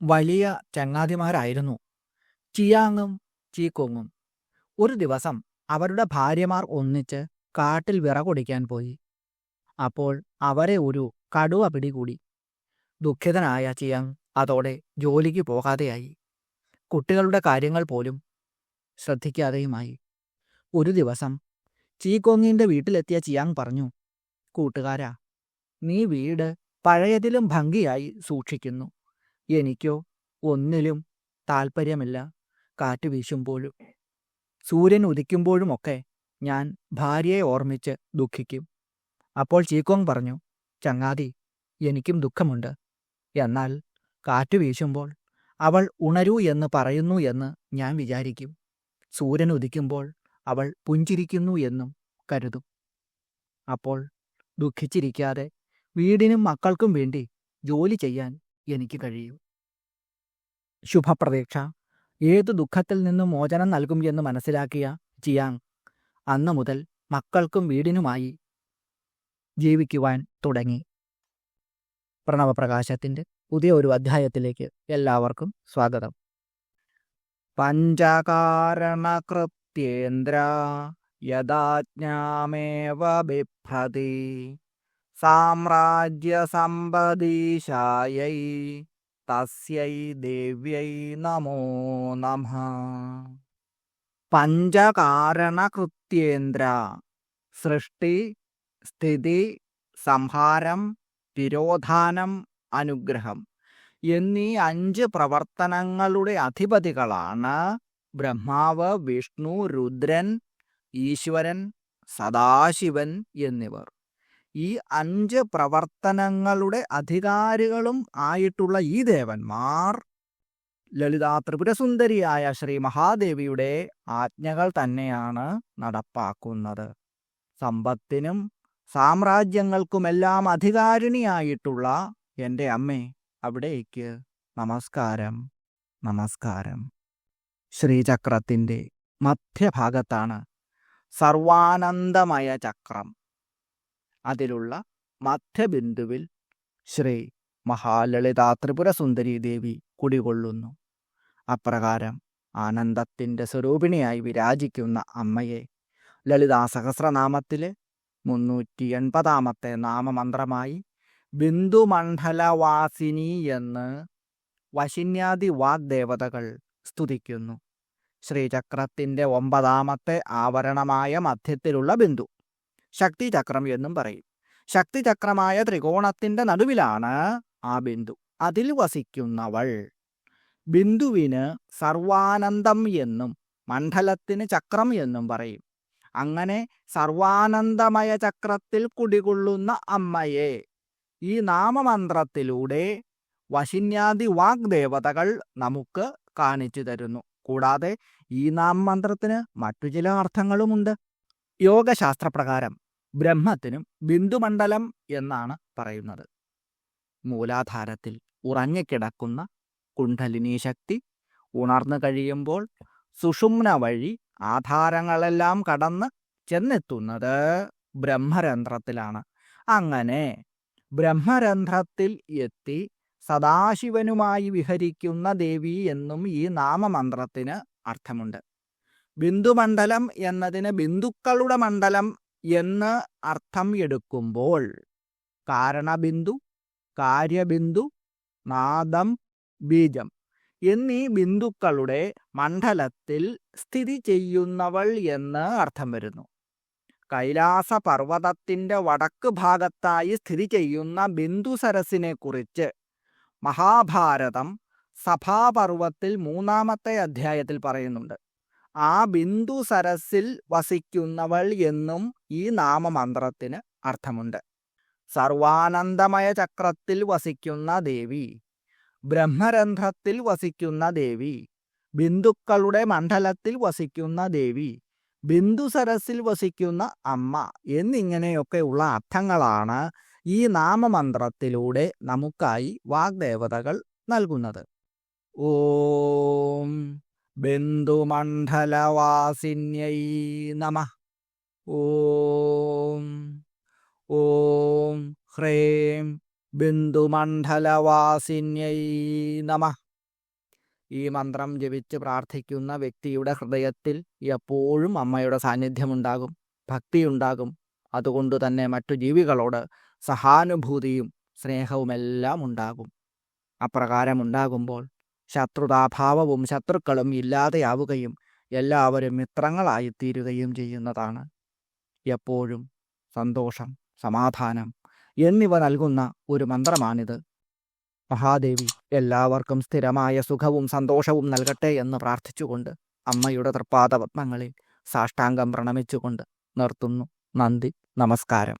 വലിയ ചങ്ങാതിമാരായിരുന്നു. ചിയാങ്ങും ചീക്കോങ്ങും. ഒരു ദിവസം അവരുടെ ഭാര്യമാർ ഒന്നിച്ച് കാട്ടിൽ വിറകൊടിക്കാൻ പോയി. അപ്പോൾ അവരെ ഒരു കടുവ പിടികൂടി. ദുഃഖിതനായ ചിയാങ് അതോടെ ജോലിക്ക് പോകാതെയായി. കുട്ടികളുടെ കാര്യങ്ങൾ പോലും ശ്രദ്ധിക്കാതെയുമായി. ഒരു ദിവസം ചീക്കോങ്ങിന്റെ വീട്ടിലെത്തിയ ചിയാങ് പറഞ്ഞു കൂട്ടുകാരാ നീ വീട് പഴയതിലും ഭംഗിയായി സൂക്ഷിക്കുന്നു. എനിക്കോ ഒന്നിലും താൽപ്പര്യമില്ല കാറ്റ് വീശുമ്പോഴും. സൂര്യൻ ഉദിക്കുമ്പോഴുമൊക്കെ ഞാൻ ഭാര്യയെ ഓർമ്മിച്ച് ദുഃഖിക്കും. അപ്പോൾ ചീക്കോങ് പറഞ്ഞു ചങ്ങാതി എനിക്കും ദുഃഖമുണ്ട്. എന്നാൽ കാറ്റ് വീശുമ്പോൾ അവൾ ഉണരൂ എന്ന് പറയുന്നു എന്ന് ഞാൻ വിചാരിക്കും. സൂര്യൻ ഉദിക്കുമ്പോൾ അവൾ പുഞ്ചിരിക്കുന്നു എന്നും കരുതും. അപ്പോൾ ദുഃഖിച്ചിരിക്കാതെ വീടിനും മക്കൾക്കും വേണ്ടി ജോലി ചെയ്യാൻ എനിക്ക് കഴിയും. ശുഭപ്രതീക്ഷ. ഏത് ദുഃഖത്തിൽ നിന്നും മോചനം നൽകും എന്ന് മനസ്സിലാക്കിയ ജിയാങ് അന്നു മുതൽ മക്കൾക്കും വീടിനുമായി ജീവിക്കുവാൻ തുടങ്ങി. പ്രണവപ്രകാശത്തിന്റെ പുതിയ ഒരു അധ്യായത്തിലേക്ക് എല്ലാവർക്കും സ്വാഗതം. പഞ്ചകാരണകൃത്യേന്ദ്ര യഥാജ്ഞാമേവ ബിഭ്രതി. സാമ്രാജ്യസമ്പദീശായൈ തസ്യൈ ദേവ്യൈ നമോ നമ. പഞ്ചകാരണകൃത്യേന്ദ്ര സൃഷ്ടി സ്ഥിതി സംഹാരം തിരോധാനം അനുഗ്രഹം എന്നീ അഞ്ച് പ്രവർത്തനങ്ങളുടെ അധിപതികളാണ് ബ്രഹ്മാവ് വിഷ്ണു രുദ്രൻ ഈശ്വരൻ സദാശിവൻ എന്നിവർ. ഈ അഞ്ച് പ്രവർത്തനങ്ങളുടെ അധികാരികളും ആയിട്ടുള്ള ഈ ദേവന്മാർ ലളിതാ ത്രിപുരസുന്ദരിയായ ശ്രീ മഹാദേവിയുടെ ആജ്ഞകൾ തന്നെയാണ് നടപ്പാക്കുന്നത്. സമ്പത്തിനും സാമ്രാജ്യങ്ങൾക്കുമെല്ലാം അധികാരിണിയായിട്ടുള്ള എന്റെ അമ്മേ അവിടേക്ക് നമസ്കാരം നമസ്കാരം. ശ്രീചക്രത്തിന്റെ മധ്യഭാഗത്താണ് സർവാനന്ദമയ ചക്രം. അതിലുള്ള മധ്യബിന്ദുവിൽ ശ്രീ മഹാലളിതാ ത്രിപുരസുന്ദരി ദേവി കുടികൊള്ളുന്നു. അപ്രകാരം ആനന്ദത്തിന്റെ സ്വരൂപിണിയായി വിരാജിക്കുന്ന അമ്മയെ ലളിതാ സഹസ്രനാമത്തിലെ മുന്നൂറ്റി എൺപതാമത്തെ നാമമന്ത്രമായി ബിന്ദുമണ്ഡലവാസിനി എന്ന് വശിന്യാദി വാഗ്ദേവതകൾ സ്തുതിക്കുന്നു. ശ്രീചക്രത്തിന്റെ ഒമ്പതാമത്തെ ആവരണമായ മധ്യത്തിലുള്ള ബിന്ദു. ശക്തിചക്രം എന്നും പറയും. ശക്തിചക്രമായ ത്രികോണത്തിന്റെ നടുവിലാണ് ആ ബിന്ദു. അതിൽ വസിക്കുന്നവൾ. ബിന്ദുവിന് സർവാനന്ദം എന്നും മണ്ഡലത്തിന് ചക്രം എന്നും പറയും. അങ്ങനെ സർവാനന്ദമയ ചക്രത്തിൽ കുടികൊള്ളുന്ന അമ്മയെ ഈ നാമമന്ത്രത്തിലൂടെ വശിന്യാദി വാഗ്ദേവതകൾ നമുക്ക് കാണിച്ചു തരുന്നു. കൂടാതെ ഈ നാമമന്ത്രത്തിന് മറ്റു ചില അർത്ഥങ്ങളുമുണ്ട്. യോഗശാസ്ത്രപ്രകാരം ബ്രഹ്മത്തിനും ബിന്ദുമണ്ഡലം എന്നാണ് പറയുന്നത്. മൂലാധാരത്തിൽ ഉറങ്ങിക്കിടക്കുന്ന കുണ്ഠലിനി ശക്തി ഉണർന്നു കഴിയുമ്പോൾ സുഷുമ്ന വഴി ആധാരങ്ങളെല്ലാം കടന്ന് ചെന്നെത്തുന്നത് ബ്രഹ്മരന്ധ്രത്തിലാണ്. അങ്ങനെ ബ്രഹ്മരന്ധ്രത്തിൽ എത്തി സദാശിവനുമായി വിഹരിക്കുന്ന ദേവി എന്നും ഈ നാമമന്ത്രത്തിന് അർത്ഥമുണ്ട്. ബിന്ദുമണ്ഡലം എന്നതിന് ബിന്ദുക്കളുടെ മണ്ഡലം എന്ന് അർത്ഥം എടുക്കുമ്പോൾ കാരണബിന്ദു കാര്യബിന്ദു നാദം ബീജം എന്നീ ബിന്ദുക്കളുടെ മണ്ഡലത്തിൽ സ്ഥിതി ചെയ്യുന്നവൾ എന്ന് അർത്ഥം വരുന്നു. കൈലാസ പർവതത്തിന്റെ വടക്ക് ഭാഗത്തായി സ്ഥിതി ചെയ്യുന്ന ബിന്ദു സരസിനെ കുറിച്ച് മഹാഭാരതം സഭാപർവത്തിൽ മൂന്നാമത്തെ അധ്യായത്തിൽ പറയുന്നുണ്ട്. ആ ബിന്ദു സരസിൽ വസിക്കുന്നവൾ എന്നും ഈ നാമമന്ത്രത്തിന് അർത്ഥമുണ്ട്. സർവാനന്ദമയ ചക്രത്തിൽ വസിക്കുന്ന ദേവി ബ്രഹ്മരന്ധ്രത്തിൽ വസിക്കുന്ന ദേവി ബിന്ദുക്കളുടെ മണ്ഡലത്തിൽ വസിക്കുന്ന ദേവി ബിന്ദു സരസിൽ വസിക്കുന്ന അമ്മ എന്നിങ്ങനെയൊക്കെയുള്ള അർത്ഥങ്ങളാണ് ഈ നാമമന്ത്രത്തിലൂടെ നമുക്കായി വാഗ്ദേവതകൾ നൽകുന്നത്. ഓം ബിന്ദുമണ്ഡലവാസിന്യൈ നമ. ഓം ഓം ഹ്രേം ബിന്ദുമണ്ഡലവാസിന്യൈ നമ. ഈ മന്ത്രം ജപിച്ച് പ്രാർത്ഥിക്കുന്ന വ്യക്തിയുടെ ഹൃദയത്തിൽ എപ്പോഴും അമ്മയുടെ സാന്നിധ്യമുണ്ടാകും ഭക്തിയുണ്ടാകും. അതുകൊണ്ട് തന്നെ മറ്റു ജീവികളോട് സഹാനുഭൂതിയും സ്നേഹവുമെല്ലാം ഉണ്ടാകും. അപ്രകാരമുണ്ടാകുമ്പോൾ ശത്രുതാഭാവവും ശത്രുക്കളും ഇല്ലാതെയാവുകയും എല്ലാവരും മിത്രങ്ങളായിത്തീരുകയും ചെയ്യുന്നതാണ്. എപ്പോഴും സന്തോഷം സമാധാനം എന്നിവ നൽകുന്ന ഒരു മന്ത്രമാണിത്. മഹാദേവി എല്ലാവർക്കും സ്ഥിരമായ സുഖവും സന്തോഷവും നൽകട്ടെ എന്ന് പ്രാർത്ഥിച്ചുകൊണ്ട് അമ്മയുടെ തൃപ്പാദപത്മങ്ങളിൽ സാഷ്ടാംഗം പ്രണമിച്ചുകൊണ്ട് നിർത്തുന്നു. നന്ദി നമസ്കാരം.